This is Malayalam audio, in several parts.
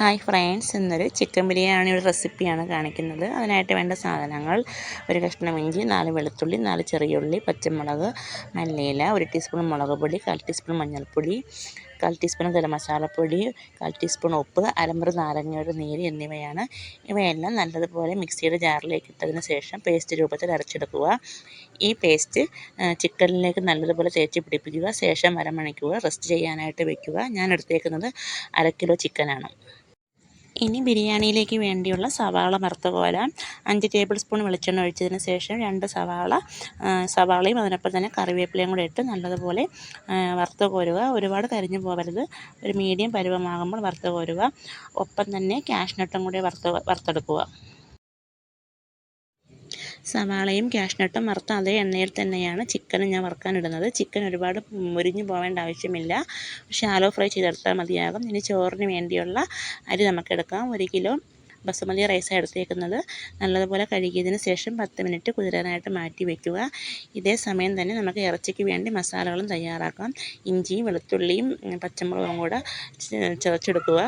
ഹായ് ഫ്രണ്ട്സ് എന്നൊരു ചിക്കൻ ബിരിയാണിയുടെ റെസിപ്പിയാണ് കാണിക്കുന്നത്. അതിനായിട്ട് വേണ്ട സാധനങ്ങൾ ഒരു കഷ്ണം ഇഞ്ചി നാല് വെളുത്തുള്ളി നാല് ചെറിയുള്ളി പച്ചമുളക് മല്ലിയില ഒരു ടീസ്പൂൺ മുളക് പൊടി കാൽ ടീസ്പൂൺ മഞ്ഞൾപ്പൊടി കാൽ ടീസ്പൂൺ ഗരം മസാലപ്പൊടി കാൽ ടീസ്പൂൺ ഉപ്പ് അരമുറി നാരങ്ങയുടെ നീര് എന്നിവയാണ്. ഇവയെല്ലാം നല്ലതുപോലെ മിക്സിയുടെ ജാറിലേക്ക് ഇട്ടതിന് ശേഷം പേസ്റ്റ് രൂപത്തിൽ അരച്ചെടുക്കുക. ഈ പേസ്റ്റ് ചിക്കനിലേക്ക് നല്ലതുപോലെ തേച്ച് പിടിപ്പിക്കുക. ശേഷം അരമണിക്കൂർ റെസ്റ്റ് ചെയ്യാനായിട്ട് വെക്കുക. ഞാൻ എടുത്തേക്കുന്നത് അര കിലോ ചിക്കനാണ്. ഇനി ബിരിയാണിയിലേക്ക് വേണ്ടിയുള്ള സവാള മറുത്ത പോലെ അഞ്ച് ടേബിൾ സ്പൂൺ വെളിച്ചെണ്ണ ഒഴിച്ചതിന് ശേഷം രണ്ട് സവാള സവാളയും അതിനൊപ്പം തന്നെ കറിവേപ്പിലയും കൂടെ ഇട്ട് നല്ലതുപോലെ വറുത്ത് കോരുക. ഒരുപാട് കരിഞ്ഞു പോകരുത് ഒരു മീഡിയം പരുവമാകുമ്പോൾ വറുത്ത് കോരുക. ഒപ്പം തന്നെ ക്യാഷ്നട്ടും കൂടി വറുത്ത് വറുത്തെടുക്കുക. സവാളയും ക്യാഷ്നട്ടും വറുത്ത അതേ എണ്ണയിൽ തന്നെയാണ് ചിക്കനും ഞാൻ വറുക്കാനിടുന്നത് ചിക്കൻ ഒരുപാട് മുരിഞ്ഞു പോവേണ്ട ആവശ്യമില്ല. ഷാലോ ഫ്രൈ ചെയ്തെടുത്താൽ മതിയാകും. ഇനി ചോറിന് വേണ്ടിയുള്ള അരി നമുക്കെടുക്കാം ഒരു കിലോ ബസുമതി റൈസ് എടുത്തേക്കുന്നത്. നല്ലതുപോലെ കഴുകിയതിന് ശേഷം പത്ത് മിനിറ്റ് കുതിരാനായിട്ട് മാറ്റി വയ്ക്കുക ഇതേ സമയം തന്നെ നമുക്ക് ഇറച്ചിക്ക് വേണ്ടി മസാലകളും തയ്യാറാക്കാം. ഇഞ്ചിയും വെളുത്തുള്ളിയും പച്ചമുളകും കൂടെ ചതച്ചെടുക്കുക.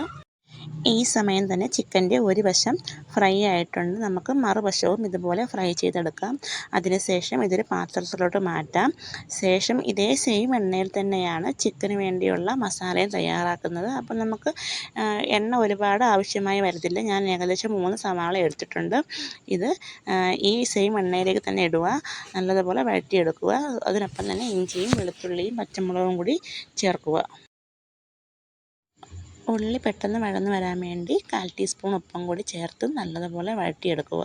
ഈ സമയം തന്നെ ചിക്കന്റെ ഒരു വശം ഫ്രൈ ആയിട്ടുണ്ട്. നമുക്ക് മറുവശവും ഇതുപോലെ ഫ്രൈ ചെയ്തെടുക്കാം. അതിനുശേഷം ഇതൊരു പാത്രത്തിലോട്ട് മാറ്റാം. ശേഷം ഇതേ സെയിം എണ്ണയിൽ തന്നെയാണ് ചിക്കന് വേണ്ടിയുള്ള മസാലയും തയ്യാറാക്കുന്നത്. അപ്പം നമുക്ക് എണ്ണ ഒരുപാട് ആവശ്യമായി വരത്തില്ല. ഞാൻ ഏകദേശം മൂന്ന് സവാള എടുത്തിട്ടുണ്ട്. ഇത് ഈ സെയിം എണ്ണയിലേക്ക് തന്നെ ഇടുക. നല്ലതുപോലെ വഴറ്റിയെടുക്കുക. അതിനൊപ്പം തന്നെ ഇഞ്ചിയും വെളുത്തുള്ളിയും പച്ചമുളകും കൂടി ചേർക്കുക. ഉള്ളി പെട്ടെന്ന് വഴന്ന് വരാൻ വേണ്ടി കാൽ ടീസ്പൂൺ ഉപ്പും കൂടി ചേർത്ത് നല്ലതുപോലെ വഴറ്റിയെടുക്കുക.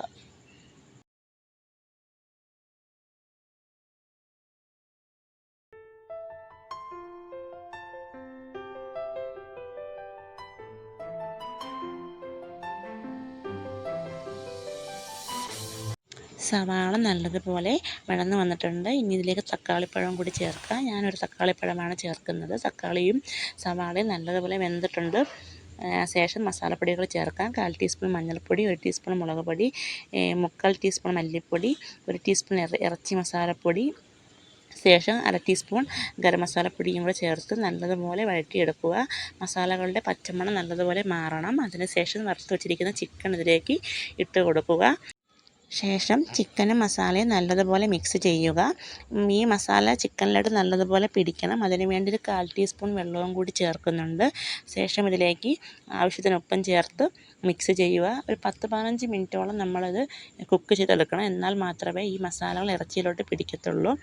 സവാള നല്ലതുപോലെ വഴന്ന് വന്നിട്ടുണ്ട്. ഇനി ഇതിലേക്ക് തക്കാളിപ്പഴം കൂടി ചേർക്കാം ഞാനൊരു തക്കാളിപ്പഴമാണ് ചേർക്കുന്നത്. തക്കാളിയും സവാളയും നല്ലതുപോലെ വെന്തിട്ടുണ്ട്. ശേഷം മസാലപ്പൊടികൾ ചേർക്കാം. കാൽ ടീസ്പൂൺ മഞ്ഞൾപ്പൊടി ഒരു ടീസ്പൂൺ മുളക് പൊടി മുക്കാൽ ടീസ്പൂൺ മല്ലിപ്പൊടി ഒരു ടീസ്പൂൺ ഇറച്ചി മസാലപ്പൊടി ശേഷം അര ടീസ്പൂൺ ഗരം മസാലപ്പൊടിയും കൂടെ ചേർത്ത് നല്ലതുപോലെ വഴറ്റിയെടുക്കുക. മസാലകളുടെ പച്ചമണം നല്ലതുപോലെ മാറണം. അതിനുശേഷം വറുത്ത് വെച്ചിരിക്കുന്ന ചിക്കൻ ഇതിലേക്ക് ഇട്ട് കൊടുക്കുക. ശേഷം ചിക്കനും മസാലയും നല്ലതുപോലെ മിക്സ് ചെയ്യുക. ഈ മസാല ചിക്കനിലോട്ട് നല്ലതുപോലെ പിടിക്കണം. അതിന് വേണ്ടി ഒരു കാൽ ടീസ്പൂൺ വെള്ളവും കൂടി ചേർക്കുന്നുണ്ട്. ശേഷം ഇതിലേക്ക് ആവശ്യത്തിന് ഉപ്പും ചേർത്ത് മിക്സ് ചെയ്യുക. ഒരു പത്ത് പതിനഞ്ച് മിനിറ്റോളം നമ്മളത് കുക്ക് ചെയ്തെടുക്കണം. എന്നാൽ മാത്രമേ ഈ മസാലകൾ ഇറച്ചിയിലോട്ട് പിടിക്കത്തുള്ളൂ.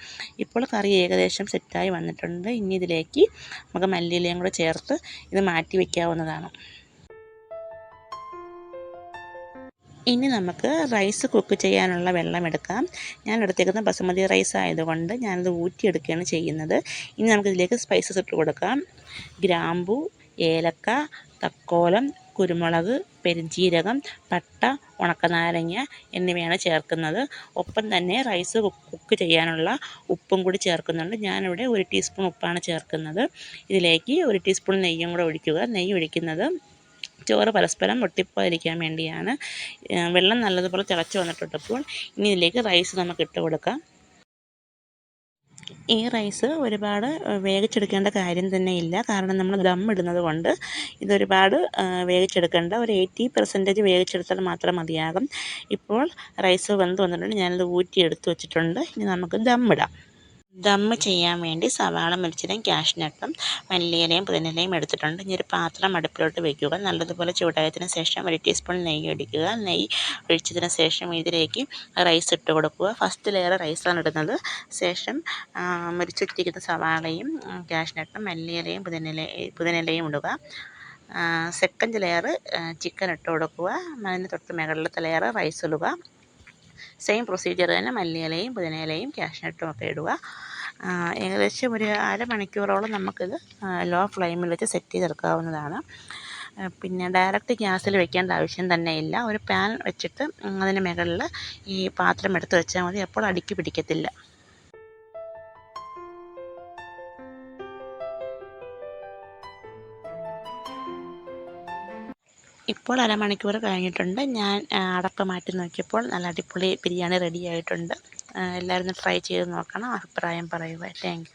ഇപ്പോൾ കറി ഏകദേശം സെറ്റായി വന്നിട്ടുണ്ട്. ഇനി ഇതിലേക്ക് നമുക്ക് മല്ലിയിലയും കൂടെ ചേർത്ത് ഇത് മാറ്റി വയ്ക്കാവുന്നതാണ് ഇനി നമുക്ക് റൈസ് കുക്ക് ചെയ്യാനുള്ള വെള്ളം എടുക്കാം. ഞാൻ എടുത്തേക്കുന്ന ബസുമതി റൈസ് ആയതുകൊണ്ട് ഞാനത് ഊറ്റിയെടുക്കുകയാണ് ചെയ്യുന്നത്. ഇനി നമുക്കിതിലേക്ക് സ്പൈസസ് ഇട്ട് കൊടുക്കാം. ഗ്രാമ്പു ഏലക്ക തക്കോലം കുരുമുളക് പെരുജീരകം പട്ട ഉണക്കനാരങ്ങ എന്നിവയാണ് ചേർക്കുന്നത്. ഒപ്പം തന്നെ റൈസ് കുക്ക് ചെയ്യാനുള്ള ഉപ്പും കൂടി ചേർക്കുന്നുണ്ട്. ഞാനിവിടെ ഒരു ടീസ്പൂൺ ഉപ്പാണ് ചേർക്കുന്നത്. ഇതിലേക്ക് ഒരു ടീസ്പൂൺ നെയ്യും കൂടെ ഒഴിക്കുക. നെയ്യ് ഒഴിക്കുന്നത് ചോറ് പരസ്പരം ഒട്ടിപ്പോയിരിക്കാൻ വേണ്ടിയാണ്. വെള്ളം നല്ലതുപോലെ തിളച്ച് വന്നിട്ടുണ്ടപ്പോൾ ഇനി ഇതിലേക്ക് റൈസ് നമുക്ക് ഇട്ട് കൊടുക്കാം. ഈ റൈസ് ഒരുപാട് വേവിച്ചെടുക്കേണ്ട കാര്യം തന്നെ ഇല്ല. കാരണം നമ്മൾ ദം ഇടുന്നത് കൊണ്ട് ഇതൊരുപാട് വേവിച്ചെടുക്കേണ്ട ഒരു എയ്റ്റി പെർസെന്റേജ് വേവിച്ചെടുത്താൽ മാത്രം മതിയാകും. ഇപ്പോൾ റൈസ് വെന്ത് വന്നിട്ടുണ്ട്. ഞാനത് ഊറ്റി വെച്ചിട്ടുണ്ട്. ഇനി നമുക്ക് ദം ഇടാം. ദമ്മ് ചെയ്യാൻ വേണ്ടി സവാള മുരിച്ചതും ക്യാഷ്നട്ടും മല്ലിയിലയും പുതിനയിലയും എടുത്തിട്ടുണ്ട്. ഇനി ഒരു പാത്രം അടുപ്പിലോട്ട് വയ്ക്കുക. നല്ലതുപോലെ ചൂടായതിന് ശേഷം ഒരു ടീസ്പൂൺ നെയ്യ് ഒഴിക്കുക. നെയ്യ് ഒഴിച്ചതിന് ശേഷം ഇതിലേക്ക് റൈസ് ഇട്ട് കൊടുക്കുക. ഫസ്റ്റ് ലെയർ റൈസാണ് ഇടുന്നത്. ശേഷം മുരിച്ചിട്ടിരിക്കുന്ന സവാളയും ക്യാഷ്നട്ടും മല്ലിയിലയും പുതിനില പുതിനിലയും ഇടുക. സെക്കൻഡ് ലെയർ ചിക്കൻ ഇട്ട് കൊടുക്കുക. അതിന് തൊട്ട് മുകളിലത്തെ ലെയർ റൈസ് ഇടുക. സെയിം പ്രൊസീജിയർ തന്നെ മല്ലിയിലയും പുതിനയിലയും കാഷ്നട്ടും ഒക്കെ ഇടുക. ഏകദേശം ഒരു അരമണിക്കൂറോളം നമുക്കിത് ലോ ഫ്ലെയിമിൽ വെച്ച് സെറ്റ് ചെയ്തെടുക്കാവുന്നതാണ്. പിന്നെ ഡയറക്റ്റ് ഗ്യാസിൽ വെക്കേണ്ട ആവശ്യം തന്നെ ഇല്ല. ഒരു പാൻ വെച്ചിട്ട് അതിന് മുകളിൽ ഈ പാത്രം എടുത്ത് വെച്ചാൽ മതി. അപ്പോൾ അടുക്കി പിടിക്കത്തില്ല. ഇപ്പോൾ അരമണിക്കൂർ കഴിഞ്ഞിട്ടുണ്ട്. ഞാൻ അടപ്പ് മാറ്റി നോക്കിയപ്പോൾ നല്ല അടിപൊളി ബിരിയാണി റെഡി ആയിട്ടുണ്ട്. എല്ലാവരും ട്രൈ ചെയ്ത് നോക്കണം. അഭിപ്രായം പറയുക താങ്ക്